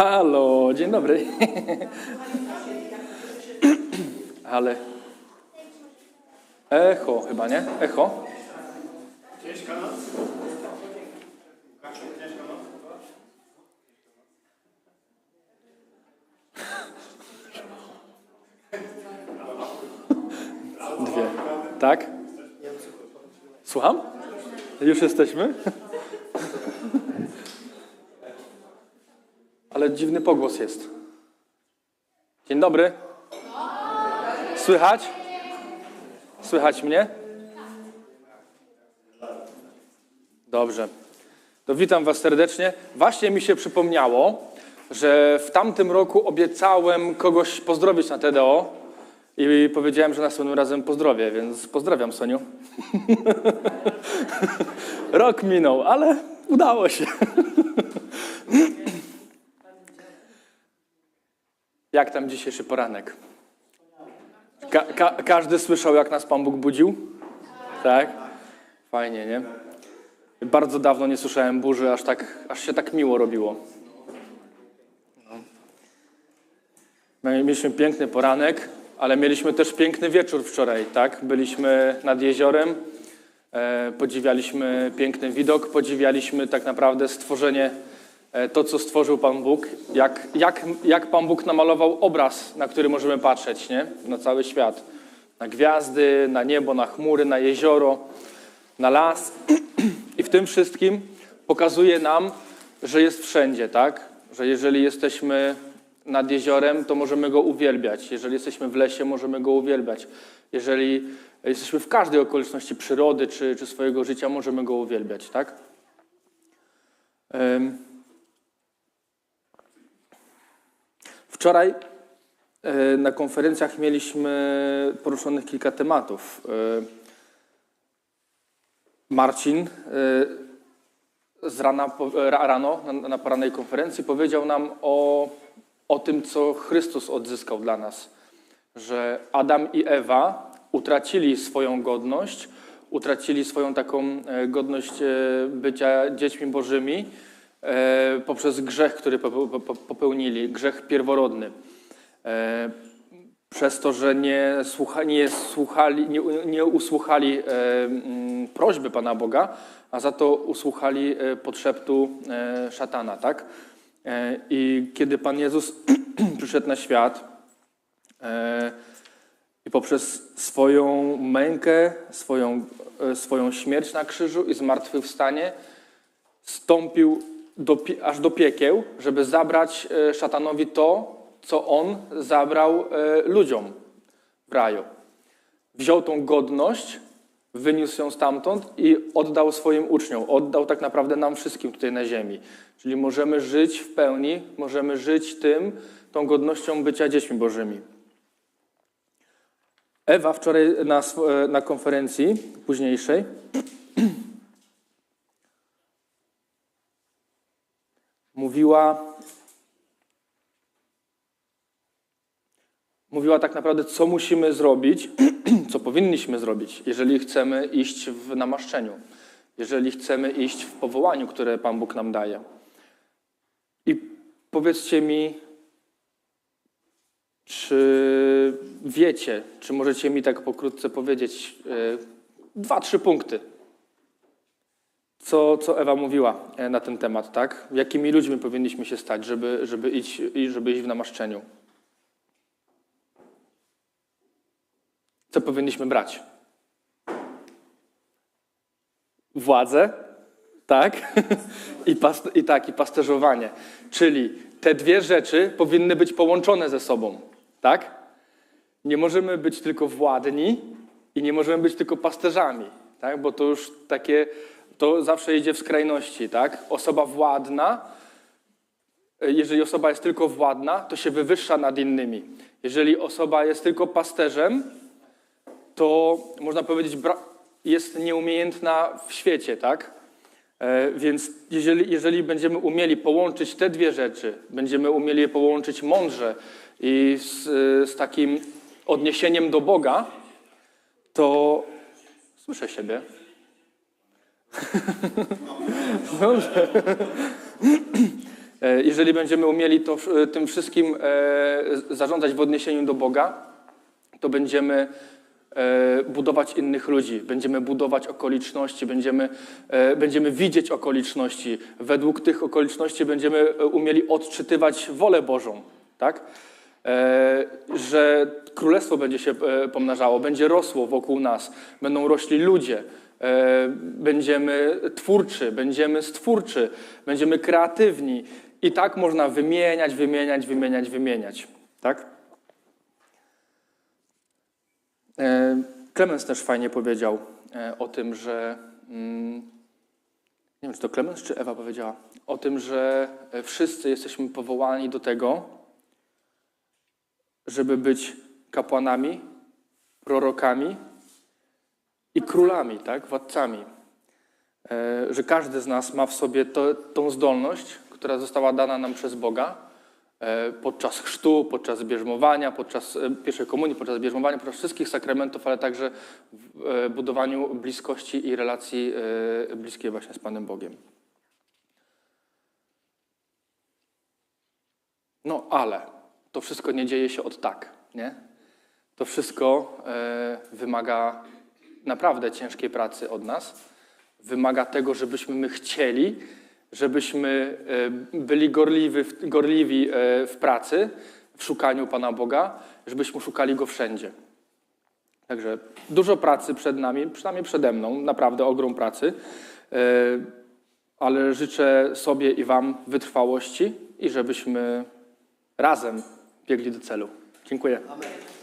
Halo, dzień dobry. Ale. Echo chyba, nie? Echo? Ciężka noc? Dwie. Tak? Słucham? Już jesteśmy? Ale dziwny pogłos jest. Dzień dobry. Słychać? Słychać mnie? Dobrze. To witam Was serdecznie. Właśnie mi się przypomniało, że w tamtym roku obiecałem kogoś pozdrowić na TDO i powiedziałem, że następnym razem pozdrowię, więc pozdrawiam Soniu. Rok minął, ale udało się. Jak tam dzisiejszy poranek? Ka ka każdy słyszał, jak nas Pan Bóg budził? Tak? Fajnie, nie? Bardzo dawno nie słyszałem burzy, aż, tak, aż się tak miło robiło. No. Mieliśmy piękny poranek, ale mieliśmy też piękny wieczór wczoraj, tak? Byliśmy nad jeziorem, e, podziwialiśmy piękny widok, podziwialiśmy tak naprawdę stworzenie, to co stworzył Pan Bóg, jak, jak, jak Pan Bóg namalował obraz, na który możemy patrzeć, nie? Na cały świat. Na gwiazdy, na niebo, na chmury, na jezioro, na las. I w tym wszystkim pokazuje nam, że jest wszędzie, tak? Że jeżeli jesteśmy nad jeziorem, to możemy go uwielbiać. Jeżeli jesteśmy w lesie, możemy go uwielbiać. Jeżeli jesteśmy w każdej okoliczności przyrody czy, czy swojego życia, możemy go uwielbiać, tak? Wczoraj e, na konferencjach mieliśmy poruszonych kilka tematów. E, Marcin e, z rana, rano na, porannej konferencji powiedział nam o, o tym, co Chrystus odzyskał dla nas. Że Adam i Ewa utracili swoją godność, utracili swoją taką godność bycia dziećmi bożymi poprzez grzech, który pope- po- popełnili, grzech pierworodny. E, przez to, że nie, słucha, nie, słuchali, nie, nie usłuchali e, mm, prośby Pana Boga, a za to usłuchali e, podszeptu e, szatana, tak? E, I kiedy Pan Jezus przyszedł na świat e, i poprzez swoją mękę, swoją, e, swoją śmierć na krzyżu i zmartwychwstanie stąpił do, aż do piekieł, żeby zabrać e, szatanowi to, co on zabrał e, ludziom w raju. Wziął tą godność, wyniósł ją stamtąd i oddał swoim uczniom. Oddał tak naprawdę nam wszystkim tutaj na ziemi. Czyli możemy żyć w pełni, możemy żyć tym, tą godnością bycia dziećmi bożymi. Ewa wczoraj na, e, na konferencji późniejszej mówiła, mówiła tak naprawdę, co musimy zrobić, co powinniśmy zrobić, jeżeli chcemy iść w namaszczeniu, jeżeli chcemy iść w powołaniu, które Pan Bóg nam daje. I powiedzcie mi, czy wiecie, czy możecie mi tak pokrótce powiedzieć e, dwa, trzy punkty, co, co Ewa mówiła e, na ten temat, tak? Jakimi ludźmi powinniśmy się stać, żeby, żeby, iść, żeby iść w namaszczeniu? Co powinniśmy brać? Władzę, tak? I, past- I tak, i pasterzowanie. Czyli te dwie rzeczy powinny być połączone ze sobą, tak? Nie możemy być tylko władni i nie możemy być tylko pasterzami, tak? Bo to już takie, to zawsze idzie w skrajności, tak? Osoba władna, jeżeli osoba jest tylko władna, to się wywyższa nad innymi. Jeżeli osoba jest tylko pasterzem, to można powiedzieć, jest nieumiejętna w świecie, tak? E, Więc jeżeli, jeżeli będziemy umieli połączyć te dwie rzeczy, będziemy umieli je połączyć mądrze i z, z takim odniesieniem do Boga, to słyszę siebie. Dobrze. E, Jeżeli będziemy umieli to, e, tym wszystkim e, zarządzać w odniesieniu do Boga, to będziemy budować innych ludzi, będziemy budować okoliczności, będziemy, będziemy widzieć okoliczności. Według tych okoliczności będziemy umieli odczytywać wolę Bożą, tak? E, Że królestwo będzie się e, pomnażało, będzie rosło wokół nas, będą rośli ludzie, e, będziemy twórczy, będziemy stwórczy, będziemy kreatywni. I tak można wymieniać, wymieniać, wymieniać, wymieniać, tak? Klemens też fajnie powiedział o tym, że. mm, Nie wiem, czy to Klemens czy Ewa powiedziała. O tym, że wszyscy jesteśmy powołani do tego, żeby być kapłanami, prorokami i królami, tak? Władcami. E, Że każdy z nas ma w sobie to, tą zdolność, która została dana nam przez Boga e, podczas chrztu, podczas bierzmowania, podczas e, pierwszej komunii, podczas bierzmowania, podczas wszystkich sakramentów, ale także w budowaniu bliskości i relacji bliskiej właśnie z Panem Bogiem. No ale to wszystko nie dzieje się od tak, nie? To wszystko e, wymaga naprawdę ciężkiej pracy od nas. Wymaga tego, żebyśmy my chcieli, żebyśmy e, byli gorliwi, w- gorliwi e, w pracy, w szukaniu Pana Boga, żebyśmy szukali Go wszędzie. Także dużo pracy przed nami, przynajmniej przede mną, naprawdę ogrom pracy, ale życzę sobie i Wam wytrwałości i żebyśmy razem biegli do celu. Dziękuję. Amen.